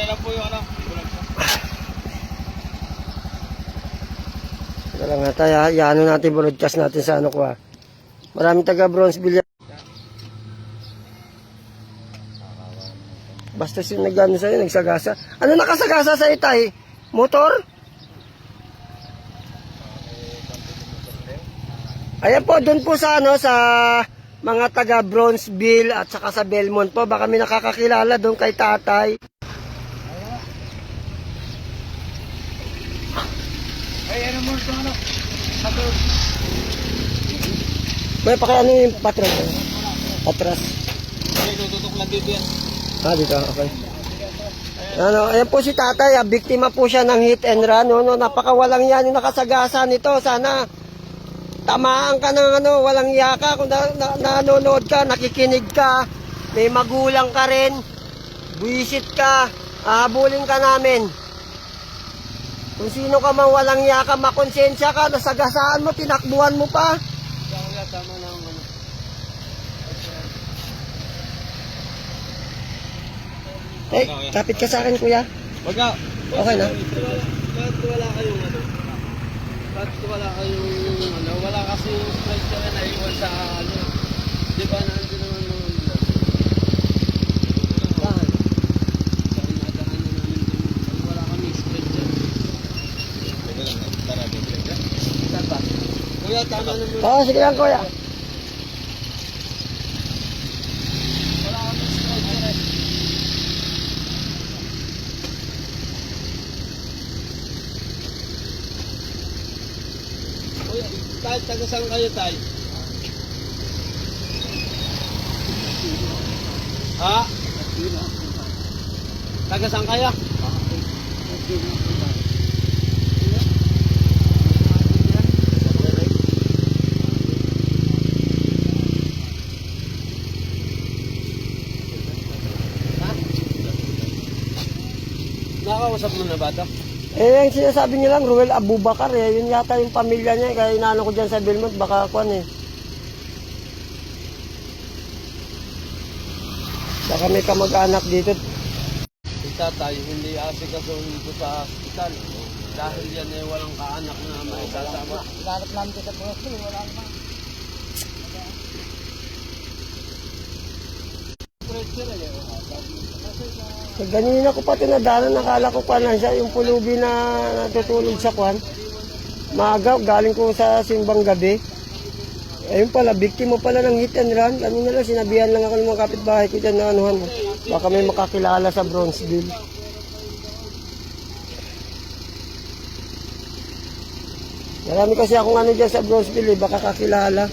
na lang po yung ano. Teka lang ha? Iano natin, broadcast natin sa ano ko ha. Maraming taga Bronzeville. Basta sila nagano sa'yo, nagsagasa. Ano nakasagasa sa itay? Motor? Ayan po, doon po sa ano, sa mga taga Bronzeville at saka sa Belmont po. Baka may nakakakilala doon kay tatay. Ay, ano mo ito ano? Sabi, May pakiano yung patron. Patras. ay, tututok lang dito yan. Ah, dito, okay. Ano, ayan po si tatay, ah, biktima po siya ng hit and run. No, no, napakawalang yan yung nakasagasa nito. Sana tamaan ka ng ano, walang yaka. Kung na, na, nanonood ka, nakikinig ka, may magulang ka rin, buwisit ka, ahabulin ka namin. Kung sino ka man walang yaka, makonsensya ka, nasagasaan mo, tinakbuhan mo pa. Kuya, tama na ang ano. Eh, kapit ka sa akin, kuya. Wag na. Okay na. Bakit wala kayong ano? Bakit wala kayong ano? Wala kasi yung stretcher na naiwan sa ano. Di ba nandun naman mga nila? Bakit? Sa inadaan na namin dun. Wala kami stretcher. Saan ba? Oo, sige lang, kuya. Kuya, tayo, taga saan kayo tayo? Ha? Taga saan kayo? Nakakausap mo na ba ito? Eh, ang sinasabi niya lang, Ruel Abubakar eh. Yun yata yung pamilya niya. eh. Kaya inaano ko dyan sa Belmont, baka kuan eh. Baka may kamag-anak dito. Si tatay, hindi asikasuhin ko sa hospital. Dahil yan ay walang kaanak na may kasama. Lalat namin kita po. Wala naman. Pressure eh. So, ganina ko pa tinadanan, nakala ko pa na siya, yung pulubi na natutulog sa kwan. Maaga, galing ko sa simbang gabi. Ayun pala, biktima pala ng hit and run. Kanina lang, sinabihan lang ako ng mga kapitbahay ko dyan na anuhan. Baka may makakilala sa Bronzeville. Marami kasi akong ano dyan sa Bronzeville, eh, baka kakilala.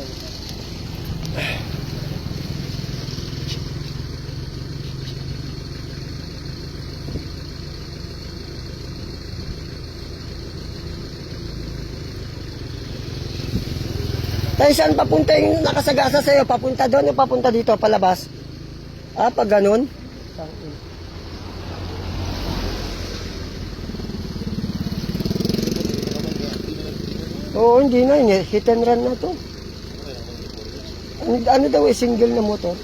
Tayo saan papunta yung nakasagasa sa'yo? Papunta doon o papunta dito, palabas? Ah, pag ganun? Oo, hindi na yun. eh. Hit and run na to. Ano, ano daw eh, single na motor?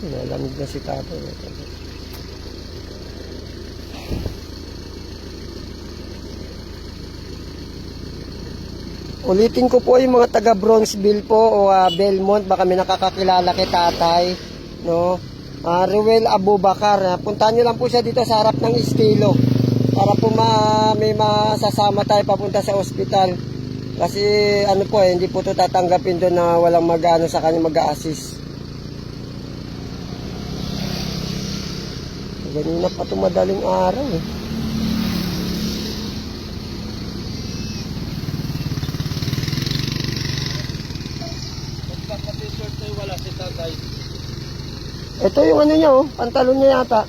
Nalamig na si Tato. Ulitin ko po yung mga taga Bronzeville po o ah, Belmont, baka may nakakakilala kay tatay, no? Ah, Ruel Abubakar, ah, puntahan niyo lang po siya dito sa harap ng estilo para po ma, may masasama tayo papunta sa ospital. Kasi ano po eh, hindi po to tatanggapin doon na walang mag-ano sa kanya mag-assist. Ganina pa ito madaling araw eh. Pagka-t-shirt ay wala si tatay. Ito yung ano niya oh, pantalon niya yata.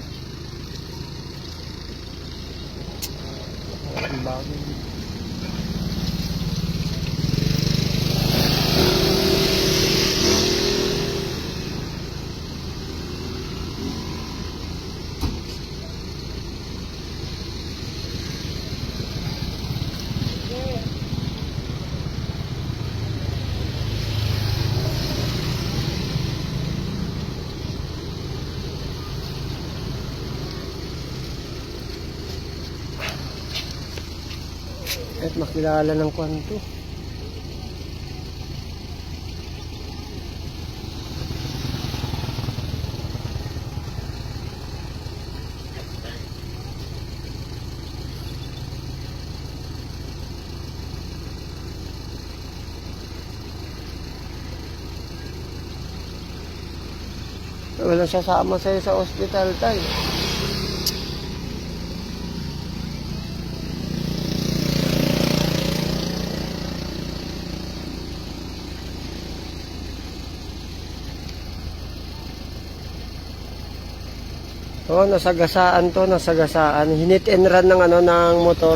Kahit makilala ng kwanto. Walang sasama sa'yo sa ospital tayo. Oh, nasagasaan to, nasagasaan. Hinit and run ng ano ng motor.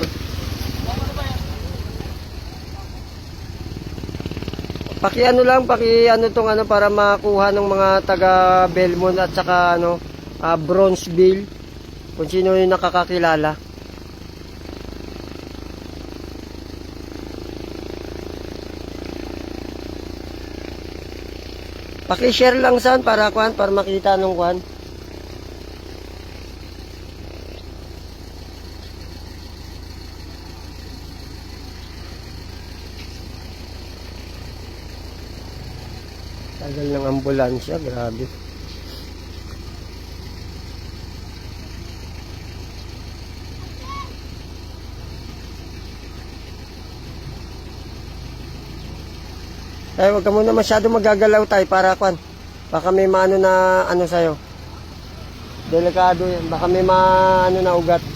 Paki ano lang, paki ano tong ano para makuha ng mga taga Belmont at saka ano ah, Bronzeville kung sino yung nakakakilala. Paki-share lang san para kwan para makita nung kwan. Tagal ng ambulansya, grabe. Tayo, wag ka muna masyado magagalaw tayo para kwan. Baka may maano na ano sa'yo. Delikado yan. Baka may maano na ugat.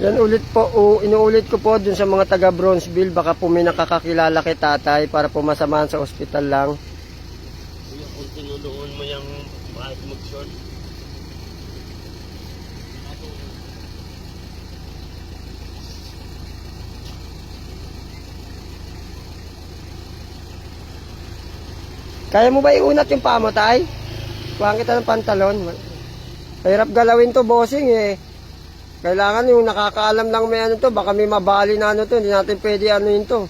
Yan ulit po, o, inuulit ko po dun sa mga taga Bronzeville, baka po may nakakakilala kay tatay para po masamahan sa ospital lang. Kuya, kung tinuloon mo yung kahit mag-short. Kaya mo ba iunat yung paa mo, tay? Kita ng pantalon. Hirap galawin to, bossing eh. Kailangan yung nakakaalam lang may ano to, baka may mabali na ano to, hindi natin pwede ano yun to.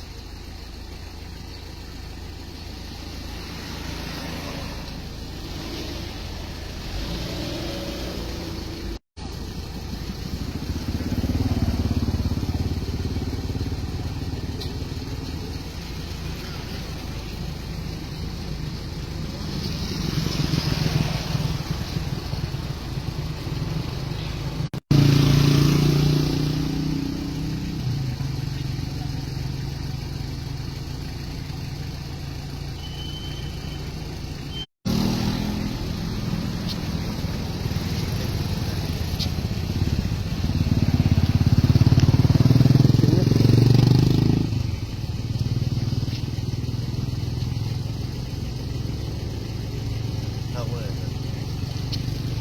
Ako eh.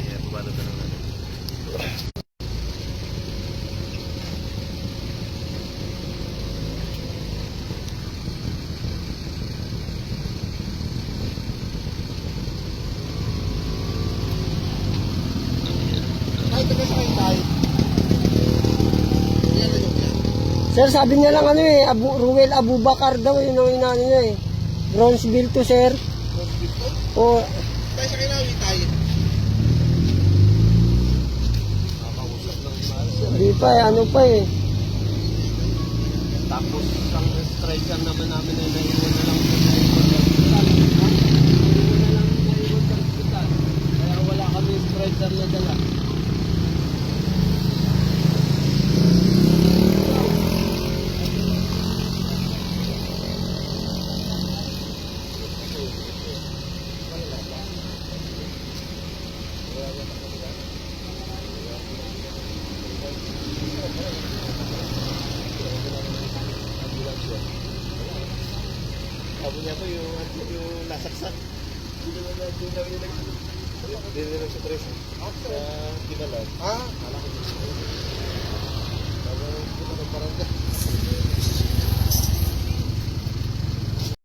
Kaya bumalo ka ng ano. Kahit taga sa kayo tayo. Yan na yung yan. Sir, sabi niya lang ano eh, Abu, Ruel Abubakar daw yun ang inano niya eh. Bronzeville to, sir. Hospital ko. O, Tayo sa kinawi tayo. Nakakausap ng maayos. di pa eh, ano pa eh. Tapos ang striker naman namin ay naiwan na lang sa lang sa. Kaya wala kami striker na dala. Sabi niya po yung, yung nasaksak. Hindi naman na yung gawin nila. Hindi sa preso. Sa Kibalag. Ha? Alam ko. Sabi niya, parang